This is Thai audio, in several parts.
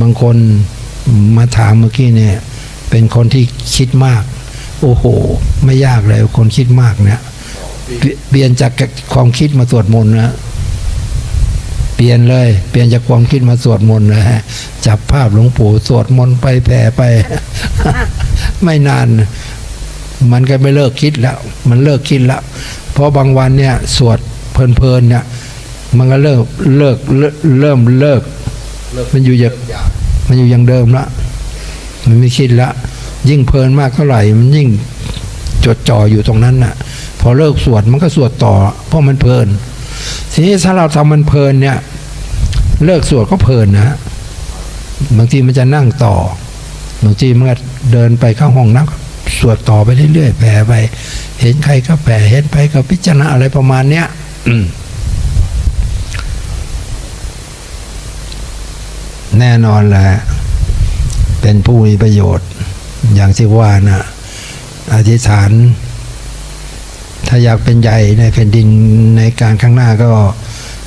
บางคนมาถามเมื่อกี้เนี่ย เป็นคนที่คิดมาก โอ้โห ไม่ยากเลยคนคิดมากเนี่ยเปลี่ยนจากความคิดมาสวดมนต์นะเปลี่ยนเลย เปลี่ยนจากความคิดมาสวดมนต์เลยฮะจับภาพหลวงปู่สวดมนต์ไปแผ่ไป ไม่นาน มันก็ไม่เลิกคิดแล้ว มันเลิกคิดแล้ว เพราะบางวันเนี่ย สวดเพลินๆเนี่ย มันก็เลิกเลิกเลิกเริ่มเลิก มันอยู่อย่าง มันอยู่อย่างเดิมละมันไม่คิดละ ยิ่งเพลินมากเท่าไหร่ มันยิ่งจดจ่ออยู่ตรงนั้นน่ะ พอเลิกสวดมันก็สวดต่อ เพราะมันเพลิน ทีนี้ถ้าเราทำมันเพลินเนี่ย เลิกสวดก็เพลินนะบางทีมันจะนั่งต่อบางทีมันก็เดินไปเข้าห้องนั่งสวดต่อไปเรื่อยๆแผ่ไป เห็นใครก็แผ่เห็นไปก็พิจารณาอะไรประมาณเนี้ย อืม แน่นอนแหละเป็นผู้มีประโยชน์ อย่างที่ว่านะอธิษฐาน ถ้าอยากเป็นใหญ่ในแผ่นดินในการข้างหน้าก็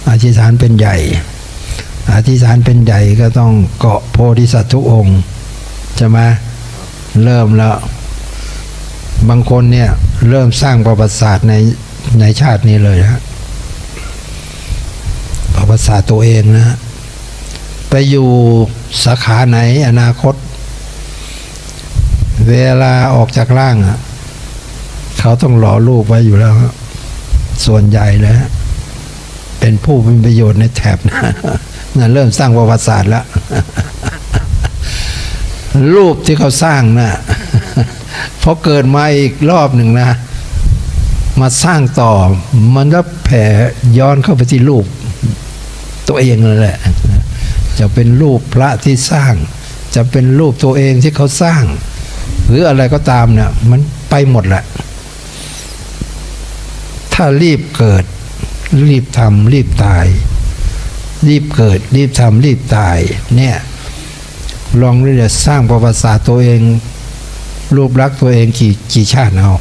อธิษฐานเป็นใหญ่ อธิษฐานเป็นใหญ่ก็ต้องเกาะโพธิสัตว์ทุกองค์ใช่ไหมเริ่มแล้ว บางคนเนี่ยเริ่มสร้างประวัติศาสตร์ในในชาตินี้เลยนะประวัติศาสตร์ตัวเองนะฮะ ไปอยู่สาขาไหนอนาคต เวลาออกจากร่างอะเขาต้องหล่อรูปไว้อยู่แล้ว ส่วนใหญ่เลยฮะเป็นผู้มีประโยชน์ในแถบนะนั่นเริ่มสร้างประวัติศาสตร์แล้ว รูปที่เขาสร้างนะ่ะพอเกิดมาอีกรอบหนึ่งนะ มาสร้างต่อ มันก็แผ่ย้อนเข้าไปที่รูป ตัวเองเลยแหละ จะเป็นรูปพระที่สร้าง จะเป็นรูปตัวเองที่เขาสร้าง หรืออะไรก็ตามเนี่ยมันไปหมดแหละถ้ารีบเกิด รีบทำรีบตาย รีบเกิด รีบทำรีบตายเนี่ยลองเรียสร้างประวัติศาสตร์ตัวเอง รูปลักษณ์ตัวเองกี่กี่ชาติเอา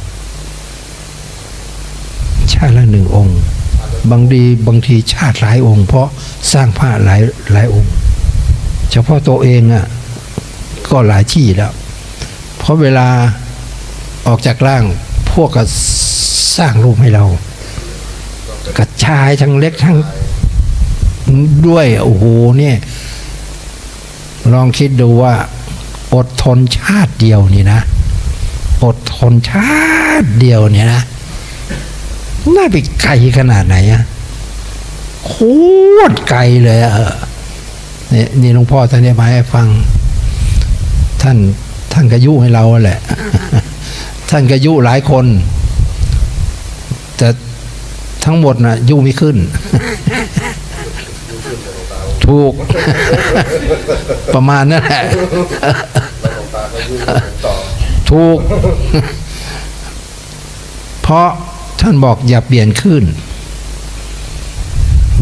ชาติละหนึ่งองค์ บางทีบางทีชาติหลายองค์ เพราะสร้างพระหลายหลายองค์ เฉพาะตัวเองอะก็หลายที่แล้ว เพราะเวลาออกจากร่างพวกก็สร้างรูปให้เรา กระชายทั้งเล็กทั้งด้วยโอ้โหเนี่ย ลองคิดดูว่า อดทนชาติเดียวนี่นะ อดทนชาติเดียวเนี่ยนะน่าไปไกลขนาดไหนอะโคตรไกลเลยอะ นี่นี่หลวงพ่อท่านได้มาให้ฟัง ท่านท่านกระยุให้เราแหละ ท่านกระยุหลายคน แต่ทั้งหมดน่ะยุไม่ขึ้น ถูก ประมาณนั่นแหละถูก เพราะท่านบอกอย่าเปลี่ยนขึ้น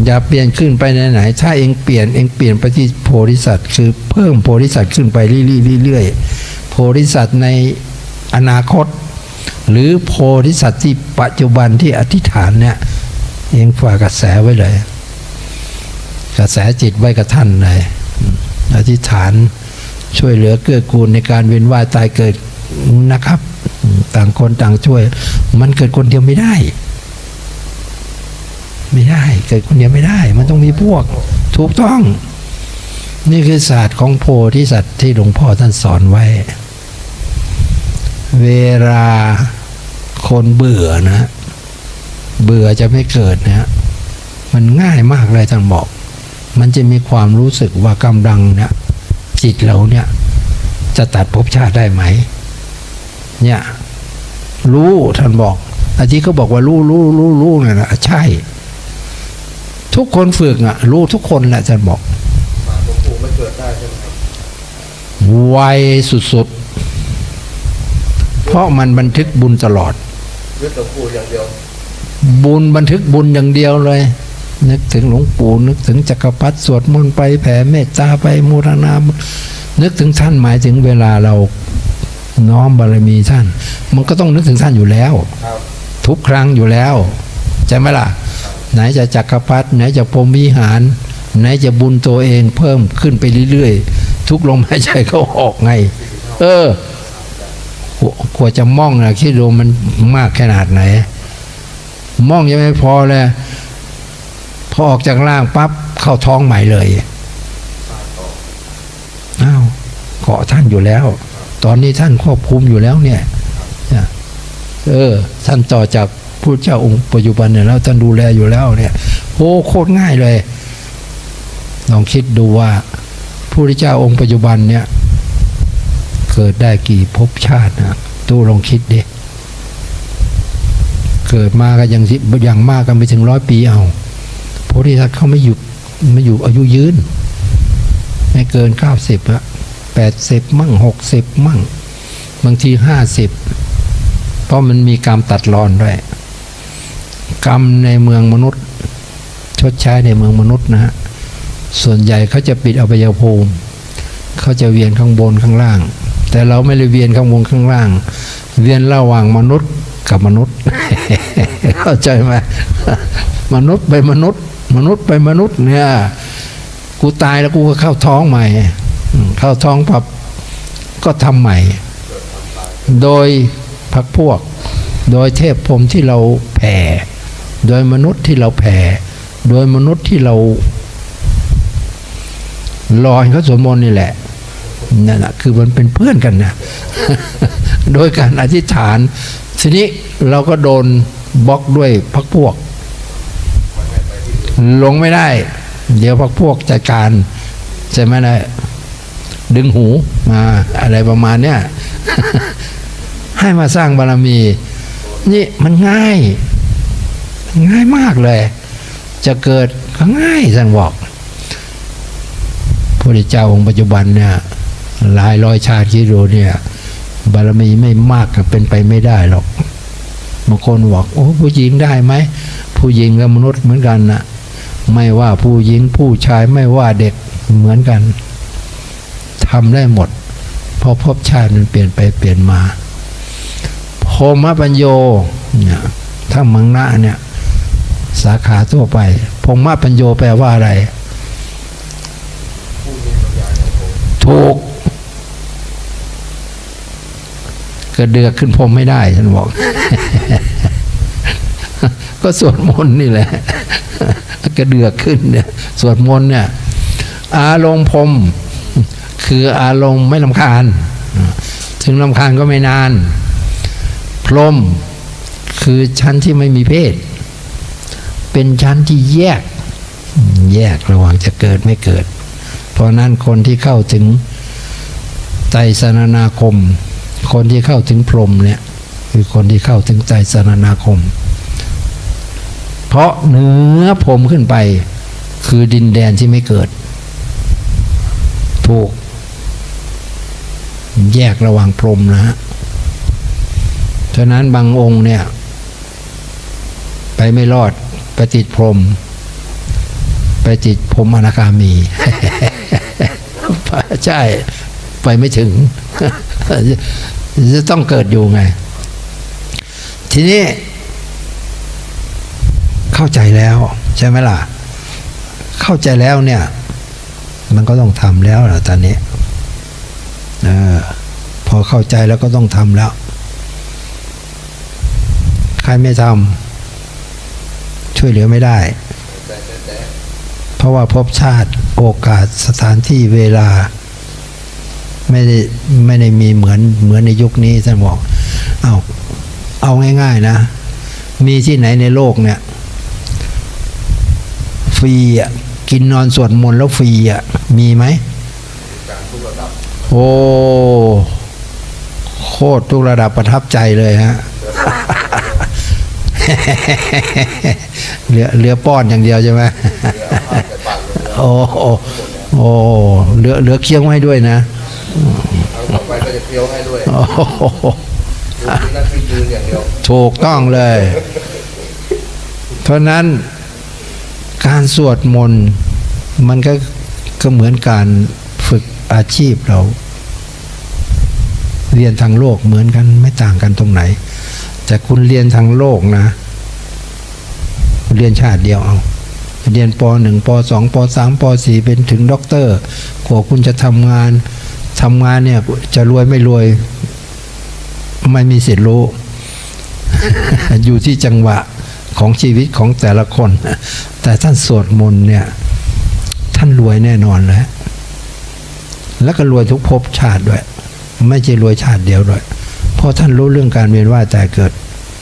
อย่าเปลี่ยนขึ้นไปไหนๆถ้าเองเปลี่ยนเองเปลี่ยนไปที่โพธิสัตว์คือเพิ่มโพธิสัตว์ขึ้นไปเรื่อยๆโพธิสัตว์ในอนาคต หรือโพธิสัตว์ที่ปัจจุบันที่อธิษฐานเนี่ยเองฝากกระแสไว้เลย กระแสจิตไว้กับท่านเลยอธิษฐานช่วยเหลือเกื้อกูลในการเวียนว่ายตายเกิดนะครับ ต่างคนต่างช่วย มันเกิดคนเดียวไม่ได้ ไม่ได้เกิดคนเดียวไม่ได้ มันต้องมีพวกถูกต้อง นี่คือศาสตร์ของโพธิสัตว์ที่หลวงพ่อท่านสอนไว้ เวลาคนเบื่อนะ เบื่อจะไม่เกิดนะมันง่ายมากเลยท่านบอก มันจะมีความรู้สึกว่ากำลังเนี่ยจิตเราเนี่ย จะตัดภพชาติได้ไหม เนี่ย รู้ท่านบอกอาจีก็บอกว่ารู้รู้รู้รู้เนี่ยนะใช่ ทุกคนฝึกอะ รู้ทุกคนแหละท่านบอกมาหลวงปู่ไม่เกิดได้ใช่ไหมครับไวสุดๆ เพราะมันบันทึกบุญตลอดยึดหลวงปู่อย่างเดียว บุญบันทึกบุญอย่างเดียวเลย นึกถึงหลวงปู่นึกถึงจักรพรรดิสวดมนต์ไปแผ่เมตตาไปมูรณาบุญนึกถึงท่านหมายถึงเวลาเราน้อมบารมีท่าน มันก็ต้องนึกถึงท่านอยู่แล้วครับทุกครั้งอยู่แล้วใช่ไหมล่ะ ไหนจะจักรพรรดิไหนจะพรมวิหาร ไหนจะบุญตัวเองเพิ่มขึ้นไปเรื่อยๆ ทุกลมหายใจเขาออกไง เออกว่าจะม่องนะคิดดูมันมากขนาดไหนม่องยังไม่พอเลยพอออกจากล่างปั๊บเข้าท้องใหม่เลยอ้าวเกาะท่านอยู่แล้ว ตอนนี้ท่านควบคุมอยู่แล้วเนี่ยเนี่ยเออ ท่านต่อจาก ผู้เจ้าองค์ปัจจุบันเนี่ยแล้วท่านดูแลอยู่แล้วเนี่ยโอ้โคตรง่ายเลยลองคิดดูว่าผู้เจ้าองค์ปัจจุบันเนี่ยเกิดได้กี่ภพชาตินะตู้ลองคิดดิเกิดมาก็ยังสิอย่างมากก็ไม่ถึงร้อยปีเอาโพธิสัตว์เขาไม่อยู่ไม่อยู่อายุยืน ไม่เกินเก้าสิบอะแปดสิบมั่งหกสิบมั่ง บางทีห้าสิบเพราะมันมีกรรตัดรอนด้วย กรรมในเมืองมนุษย์ ชดใช้ในเมืองมนุษย์นะฮะส่วนใหญ่เขาจะปิดอวัยวภูมิเขาจะเวียนข้างบนข้างล่าง แต่เราไม่ได้เวียนข้างบนข้างล่าง เวียนระหว่างมนุษย์กับมนุษย์ เข้าใจไหมมนุษย์ไปมนุษย์ มนุษย์ไปมนุษย์เนี่ยกูตายแล้วกูก็เข้าท้องใหม่ เข้าท้องปับก็ทำใหม่ โดยพักพวก โดยเทพพรมที่เราแผ่ โดยมนุษย์ที่เราแผ่ โดยมนุษย์ที่เรารอให้เขาสวดมนต์นี่แหละนั่นแหะคือมันเป็นเพื่อนกันนะโดยการอธิษฐาน ทีนี้เราก็โดนบล็อกด้วยพักพวก ลงไม่ได้ เดี๋ยวพักพวกจัดการใช่ไหมนะดึงหูมาอะไรประมาณเนี้ยให้มาสร้างบารมี นี่มันง่าย ง่ายมากเลย จะเกิดก็ง่ายท่านบอกพระพุทธเจ้าองค์ปัจจุบันเนี่ยหลายร้อยชาติคิดดูเนี่ยบารมีไม่มากก็เป็นไปไม่ได้หรอกบางคนบอกโอ้ผู้หญิงได้ไหมผู้หญิงกับมนุษย์เหมือนกันนะไม่ว่าผู้หญิงผู้ชายไม่ว่าเด็กเหมือนกันทำได้หมดเพราะภพชาติมันเปลี่ยนไปเปลี่ยนมาโพมปัญโยเนี่ยถ้ามังนะเนี่ย สาขาทั่วไปพงมาปัญโยแปลว่าอะไร ถูกกระเดือกขึ้นพรมไม่ได้ฉันบอก ก็สวดมนต์นี่แหละกระเดือกขึ้นเนี่ยสวดมนต์เนี่ย อารมณ์พรมคืออารมณ์ไม่ลำคาญ ถึงลำคาญก็ไม่นาน พรมคือชั้นที่ไม่มีเพศ เป็นชั้นที่แยก แยกระหว่างจะเกิดไม่เกิด เพราะนั้นคนที่เข้าถึงไตรสนานาคม คนที่เข้าถึงพรหมเนี่ยคือคนที่เข้าถึงไตรสนานาคม เพราะเหนือพรหมขึ้นไปคือดินแดนที่ไม่เกิด ถูก แยกระหว่างพรหมนะฮะฉะนั้นบางองค์เนี่ย ไปไม่รอด ไปติดพรม ไปติดพรมอนาคามี ใช่ ไปไม่ถึง จะต้องเกิดอยู่ไง ทีนี้ เข้าใจแล้ว ใช่ไหมล่ะ เข้าใจแล้วเนี่ย มันก็ต้องทำแล้วล่ะตอนนี้อพอเข้าใจแล้วก็ต้องทำแล้ว ใครไม่ทำ ช่วยเหลือไม่ได้ เพราะว่าภพชาติโอกาสสถานที่เวลา ไม่ได้ไม่ได้มีเหมือนเหมือนในยุคนี้ท่านบอกเอาเอาง่ายๆนะ มีที่ไหนในโลกเนี่ยฟรีอะกินนอนสวดมนต์แล้วฟรีอะมีไหมโอ้โคตรทุกระดับประทับใจเลยฮะ เหลือเหลือป้อนอย่างเดียวใช่ไหมเรือเอาผ้าไปปั่นเรือโอ้โอ้โอ้เหลือเหลือเคี้ยวไว้ด้วยนะเอาต่อไปก็จะเคี้ยวให้ด้วยโอ้โหดูที่นั่นคือยืนอย่างเดียวถูกต้องเลย เพราะนั้นการสวดมนต์มันก็ก็เหมือนการฝึกอาชีพเรา เรียนทางโลกเหมือนกันไม่ต่างกันตรงไหน แต่คุณเรียนทางโลกนะ เรียนชาติเดียวเอา เรียนปหนึ่งปสองปสามปสี่เป็นถึงด็อกเตอร์กว่าคุณจะทำงานทำงานเนี่ยจะรวยไม่รวย ไม่มีสิทธิ์รู้ อยู่ที่จังหวะของชีวิตของแต่ละคน แต่ท่านสวดมนต์เนี่ย ท่านรวยแน่นอนแล้วแล้วก็รวยทุกภพชาติด้วย ไม่ใช่รวยชาติเดียวด้วย เพราะท่านรู้เรื่องการเวียนว่ายแต่เกิด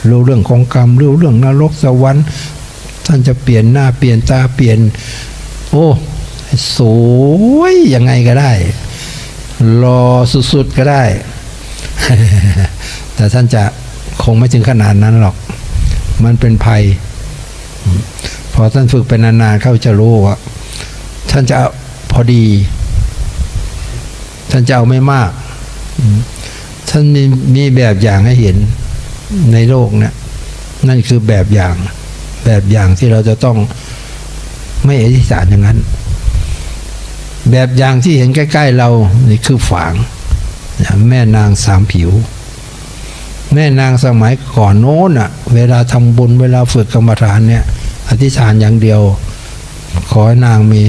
รู้เรื่องของกรรมรู้เรื่องนรกสวรรค์ท่านจะเปลี่ยนหน้าเปลี่ยนตาเปลี่ยน โอ้สวยยังไงก็ได้รอสุดๆก็ได้ แต่ท่านจะคงไม่ถึงขนาดนั้นหรอก มันเป็นภัย พอท่านฝึกเป็นนานๆเขาจะรู้ว่าท่านจะพอดี ท่านจะเอาไม่มาก ท่านมีมีแบบอย่างให้เห็นในโลกเนี่ยนั่นคือแบบอย่าง แบบอย่างที่เราจะต้องไม่อธิษฐานอย่างนั้น แบบอย่างที่เห็นใกล้ ๆ เรานี่คือฝางแม่นางสามผิว แม่นางสมัยก่อนโน้นอะ เวลาทำบุญเวลาฝึกกรรมฐานเนี่ย อธิษฐานอย่างเดียว ขอให้นางมี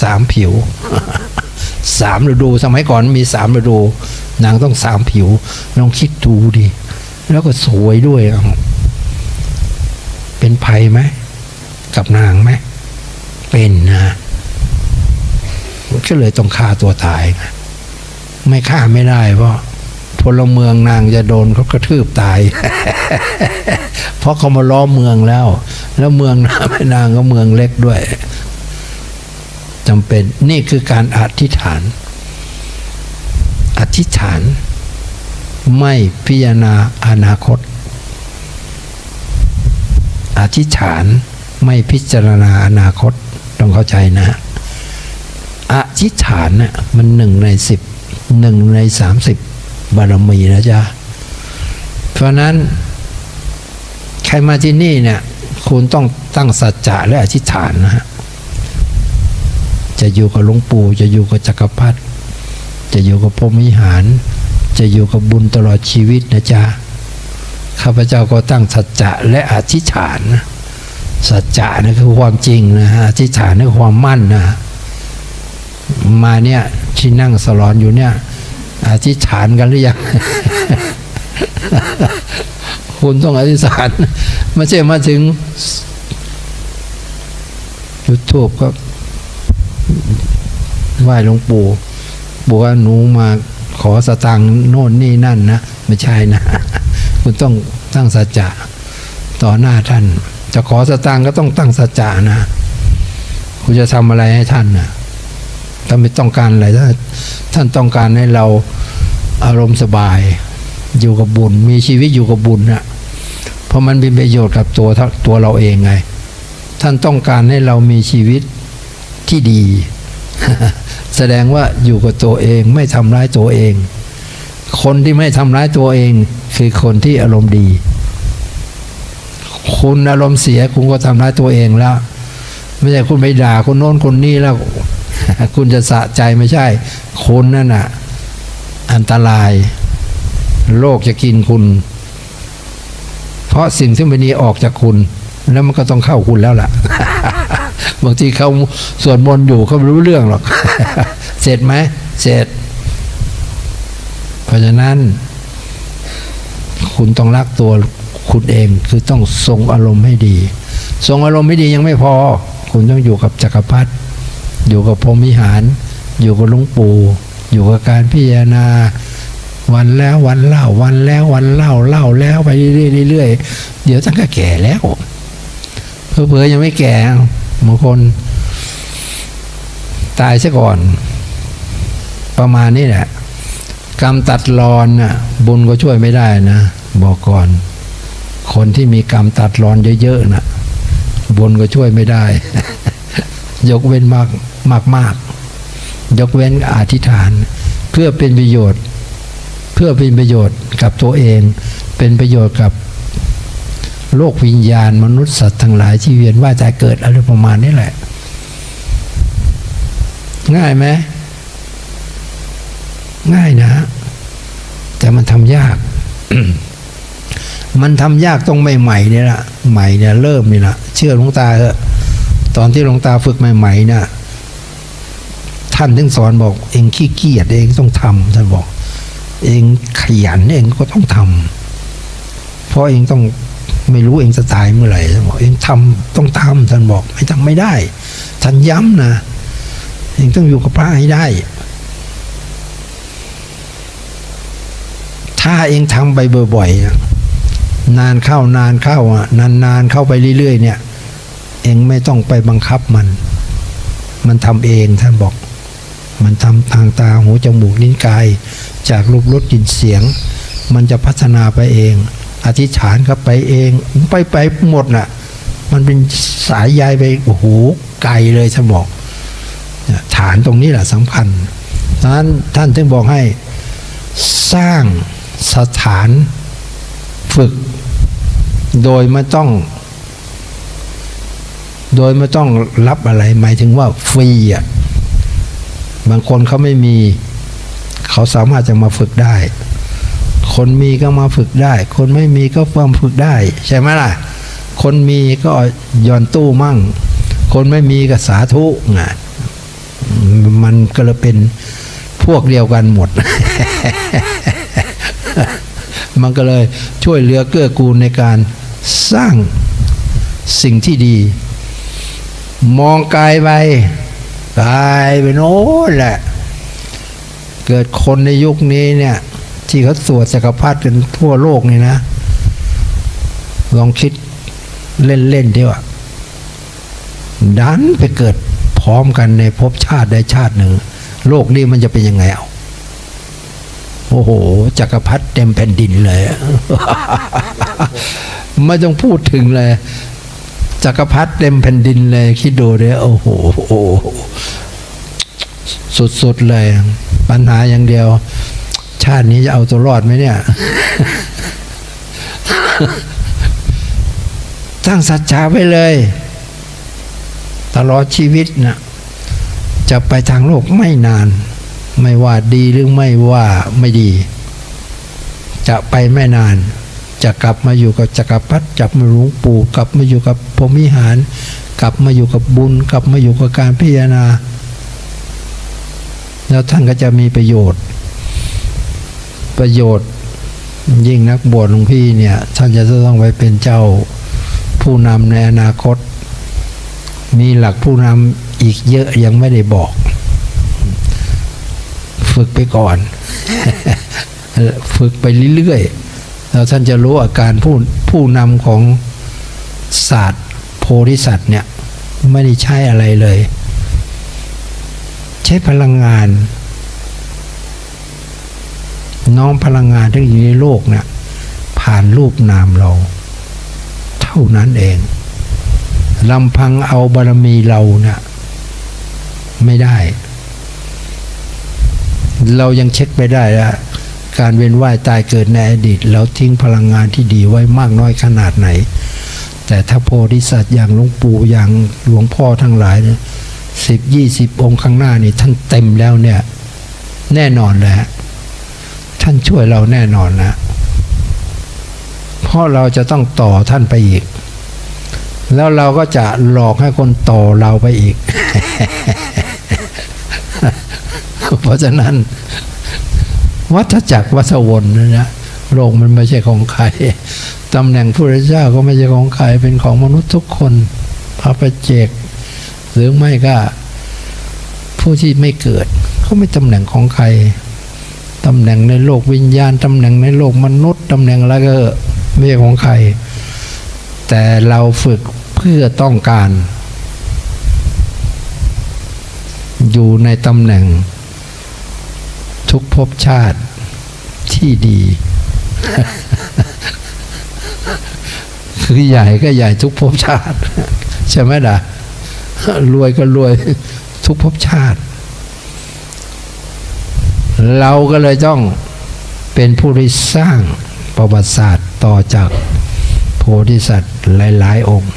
สามผิวสามฤดู สมัยก่อนมีสามฤดู นางต้องสามผิวลองคิดดูดิ แล้วก็สวยด้วยอะเป็นภัยไหมกับนางไหมเป็นนะก็เลยต้องฆ่าตัวตายไงไม่ฆ่าไม่ได้เพราะพลเมืองนางจะโดนเขากระทืบตาย เพราะเขามาล้อมเมืองแล้ว แล้วเมืองนาแม่นางก็เมืองเล็กด้วยจำเป็นนี่คือการอธิษฐาน อธิษฐาน ไม่พิจารณาอนาคต อธิษฐานไม่พิจารณาอนาคตต้องเข้าใจนะอธิษฐานเนี่ยมันหนึ่งในสิบหนึ่งในสามสิบบารมีนะจ๊ะเพราะนั้น ใครมาที่นี่เนี่ยคุณต้องตั้งสัจจะและอธิษฐานนะฮะจะอยู่กับหลวงปู่จะอยู่กับจักรพรรดิ จะอยู่กับพรหมวิหาร จะอยู่กับบุญตลอดชีวิตนะจ๊ะข้าพเจ้าก็ตั้งสัจจะและอธิษฐานนะสัจจะนี่คือความจริงนะฮะอธิษฐานนี่ความมั่นนะฮะมาเนี่ยที่นั่งสลอนอยู่เนี่ยอธิษฐานกันหรือยังคุณต้องอธิษฐานไม่ใช่มาถึงจุดทูบก็ไหว้หลวงปู่ บอกว่าหนูมาขอสตังค์โน่นนี่นั่นนะ ไม่ใช่นะ คุณต้องตั้งสัจจะต่อหน้าท่าน จะขอสตางค์ก็ต้องตั้งสัจจะนะ คุณจะทำอะไรให้ท่านนะถ้าไม่ต้องการอะไรถ้าท่านต้องการให้เราอารมณ์สบาย อยู่กับบุญ มีชีวิตอยู่กับบุญนะเพราะมันเป็นประโยชน์กับตัวท่าตัวเราเองไง ท่านต้องการให้เรามีชีวิตที่ดี แสดงว่าอยู่กับตัวเองไม่ทำร้ายตัวเอง คนที่ไม่ทำร้ายตัวเอง คือคนที่อารมณ์ดี คุณอารมณ์เสียคุณก็ทำร้ายตัวเองแล้ว ไม่ใช่คุณไปด่าคนโน้นคนนี้แล้ว คุณจะสะใจไม่ใช่คนนั่นน่ะ อันตรายโลกจะกินคุณ เพราะสิ่งที่ไม่ดีออกจากคุณ แล้วมันก็ต้องเข้าคุณแล้วล่ะ บางทีเขาสวดมนต์อยู่เขาไม่รู้เรื่องหรอก เสร็จไหมเสร็จ เพราะฉะนั้น คุณต้องรักตัวคุณเองคือต้องทรงอารมณ์ให้ดี ทรงอารมณ์ไม่ดียังไม่พอ คุณต้องอยู่กับจักรพรรดิอยู่กับพรมิหาร อยู่กับหลวงปู่อยู่กับการพิจารณาวันแล้ววันเล่าวันแล้ววันเล่าเล่าแล้วไปเรื่อยๆเรื่อยๆเดี๋ยวท่านก็แก่แล้วเผลอๆยังไม่แก่ บางคน ตายซะก่อน ประมาณนี้แหละ กรรมตัดรอนน่ะบุญก็ช่วยไม่ได้นะ บอกก่อน คนที่มีกรรมตัดรอนเยอะๆน่ะบุญก็ช่วยไม่ได้ ยกเว้นมากมากมากยกเว้นอธิษฐาน เพื่อเป็นประโยชน์ เพื่อเป็นประโยชน์กับตัวเอง เป็นประโยชน์กับ โลกวิญญาณ มนุษย์สัตว์ทั้งหลายที่เวียนว่ายตายเกิดอะไรประมาณนี้แหละ ง่ายไหมง่ายนะ แต่มันทำยาก มันทำยากตรงใหม่ๆเนี่ยละใหม่เนี่ยเริ่มนี่ละเชื่อหลวงตาเถอะตอนที่หลวงตาฝึกใหม่ๆเนี่ยท่านถึงสอนบอก เองขี้เกียจเองต้องทำท่านบอก เองขยันเองก็ต้องทำเพราะเองต้อง ไม่รู้เองจะตายเมื่อไหร่ท่านบอกเองทำต้องทำท่านบอกไม่ทำไม่ได้ ท่านย้ำนะเองต้องอยู่กับพระให้ได้ ถ้าเองทำไปบ่อยๆนานเข้านานเข้าอะนานๆเข้าไปเรื่อย ๆ เนี่ย เองไม่ต้องไปบังคับมัน มันทำเองท่านบอก มันทำทางตาหูจมูกลิ้นกาย จากรูปรสกลิ่นเสียง มันจะพัฒนาไปเอง อธิษฐานก็ไปเอง ไปไปหมดน่ะ มันเป็นสายใยไปโอ้โหไกลเลยท่านบอกเนี่ยฐานตรงนี้แหละสำคัญดังนั้นท่านถึงบอกให้สร้างสถานฝึก โดยไม่ต้อง โดยไม่ต้องรับอะไร หมายถึงว่าฟรีอะบางคนเขาไม่มี เขาสามารถจะมาฝึกได้ คนมีก็มาฝึกได้ คนไม่มีก็มาฝึกได้ ใช่ไหมล่ะ คนมีก็ย่อนตู้มั่ง คนไม่มีก็สาธุไงมันก็เลยเป็นพวกเดียวกันหมด มันก็เลยช่วยเหลือเกื้อกูลในการสร้างสิ่งที่ดี มองไกลไปไกลไปโน้นแหละ เกิดคนในยุคนี้เนี่ย ที่เขาสวดจักรพรรดิกันทั่วโลกนี่นะ ลองคิดเล่นๆดีว่าดันไปเกิดพร้อมกันในภพชาติใดชาติหนึ่ง โลกนี้มันจะเป็นยังไงเอาโอ้โหจักรพรรดิเต็มแผ่นดินเลย ไม่ต้องพูดถึงเลยจักรพรรดิเต็มแผ่นดินเลย คิดดูเลยโอ้โหโอ้โหสุดๆเลย ปัญหาอย่างเดียว ชาตินี้จะเอาตัวรอดไหมเนี่ย ตั้งสัจจาไว้เลย ตลอดชีวิตนะจะไปทางโลกไม่นาน ไม่ว่าดีหรือไม่ว่าไม่ดี จะไปไม่นาน จะกลับมาอยู่กับจักรพรรดิจับมาหลวงปู่กลับมาอยู่กับพรหมวิหาร กลับมาอยู่กับบุญ กลับมาอยู่กับการพิจารณาแล้วท่านก็จะมีประโยชน์ ประโยชน์ ยิ่งนักบวชหลวงพี่เนี่ยท่านจะต้องไปเป็นเจ้าผู้นำในอนาคต มีหลักผู้นำอีกเยอะยังไม่ได้บอก ฝึกไปก่อน ฝึกไปเรื่อยๆแล้วท่านจะรู้อาการผู้ผู้นำของศาสตร์โพธิสัตว์เนี่ยไม่ได้ใช้อะไรเลย ใช้พลังงาน น้องพลังงานที่อยู่ในโลกเนี่ยผ่านรูปนามเรา เท่านั้นเองลำพังเอาบารมีเราเนี่ยไม่ได้ เรายังเช็คไปได้ว่าการเวียนว่ายตายเกิดในอดีตเราทิ้งพลังงานที่ดีไว้มากน้อยขนาดไหน แต่ถ้าโพธิสัตว์อย่างหลวงปู่อย่างหลวงพ่อทั้งหลายสิบยี่สิบองค์ข้างหน้านี่ท่านเต็มแล้วเนี่ย แน่นอนเละ ท่านช่วยเราแน่นอนนะ เพราะเราจะต้องต่อท่านไปอีก แล้วเราก็จะหลอกให้คนต่อเราไปอีก เพราะฉะนั้น วัฏจักรวัฏวนนะนะโลกมันไม่ใช่ของใครตำแหน่งผู้ริเจ้าก็ไม่ใช่ของใครเป็นของมนุษย์ทุกคนพระประเจก หรือไม่ก็ ผู้ที่ไม่เกิด เขาไม่ตำแหน่งของใคร ตำแหน่งในโลกวิญญาณตำแหน่งในโลกมนุษย์ตำแหน่งอะไรก็ไม่ใช่ของใคร แต่เราฝึกเพื่อต้องการ อยู่ในตำแหน่ง ทุกภพชาติที่ดี คือใหญ่ก็ใหญ่ทุกภพชาติ ใช่ไหมล่ะ รวยก็รวยทุกภพชาติ เราก็เลยต้องเป็นผู้ที่สร้างประวัติศาสตร์ต่อจากโพธิสัตว์หลาย ๆ องค์